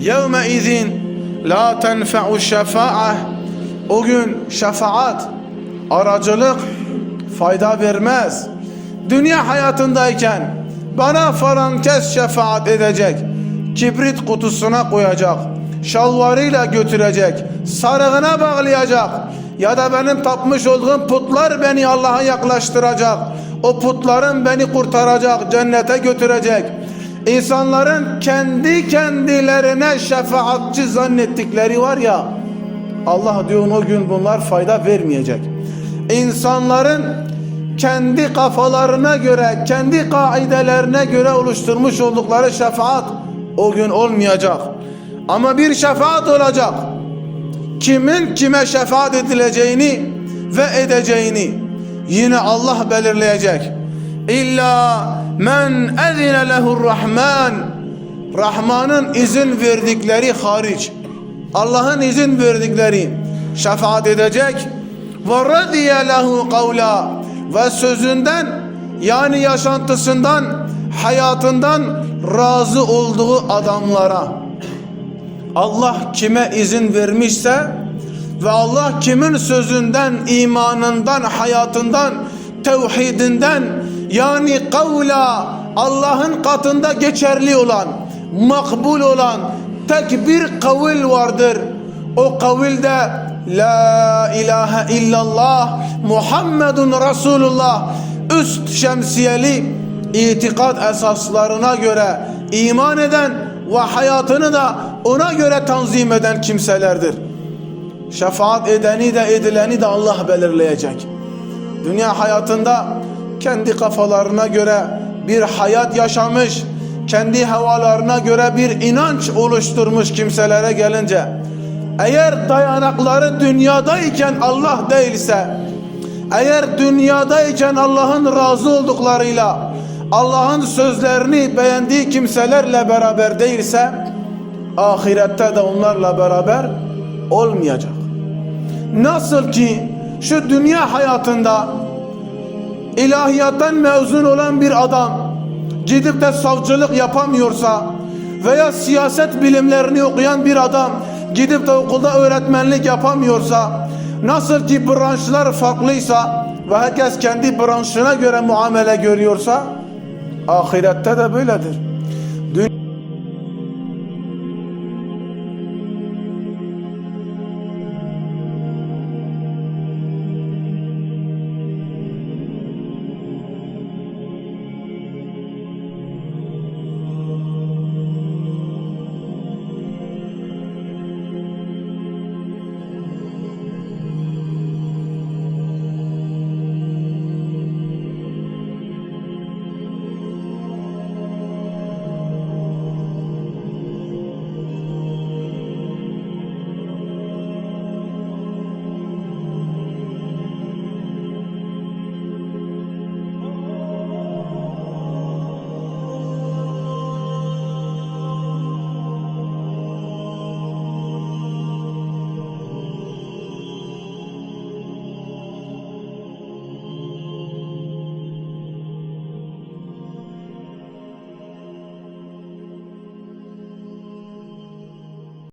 yevme izin la tenfe'u şefa'ah o gün şefaat aracılık fayda vermez. Dünya hayatındayken bana falan kes şefaat edecek. Kibrit kutusuna koyacak. Şalvarıyla götürecek. Sarığına bağlayacak. Ya da benim tapmış olduğum putlar beni Allah'a yaklaştıracak. O putların beni kurtaracak, cennete götürecek. İnsanların kendi kendilerine şefaatçi zannettikleri var ya, Allah diyor o gün bunlar fayda vermeyecek. İnsanların kendi kafalarına göre, kendi kaidelerine göre oluşturmuş oldukları şefaat o gün olmayacak. Ama bir şefaat olacak. Kimin kime şefaat edileceğini ve edeceğini yine Allah belirleyecek. İlla men ezine lehur rahman. Rahman'ın izin verdikleri hariç Allah'ın izin verdikleri şefaat edecek. Ve radiye lehu kavla. Ve sözünden yani yaşantısından hayatından razı olduğu adamlara. Allah kime izin vermişse ve Allah kimin sözünden, imanından, hayatından, tevhidinden yani kavla Allah'ın katında geçerli olan, makbul olan tek bir kavil vardır. O kavilde La ilahe illallah Muhammedun Resulullah üst şemsiyeli itikat esaslarına göre iman eden ve hayatını da ona göre tanzim eden kimselerdir. Şefaat edeni de edileni de Allah belirleyecek. Dünya hayatında kendi kafalarına göre bir hayat yaşamış, kendi havalarına göre bir inanç oluşturmuş kimselere gelince eğer dayanakları dünyadayken Allah değilse eğer dünyadayken Allah'ın razı olduklarıyla Allah'ın sözlerini beğendiği kimselerle beraber değilse ahirette de onlarla beraber olmayacak. Nasıl ki şu dünya hayatında ilahiyattan mezun olan bir adam gidip de savcılık yapamıyorsa veya siyaset bilimlerini okuyan bir adam gidip de okulda öğretmenlik yapamıyorsa nasıl ki branşlar farklıysa ve herkes kendi branşına göre muamele görüyorsa ahirette de böyledir.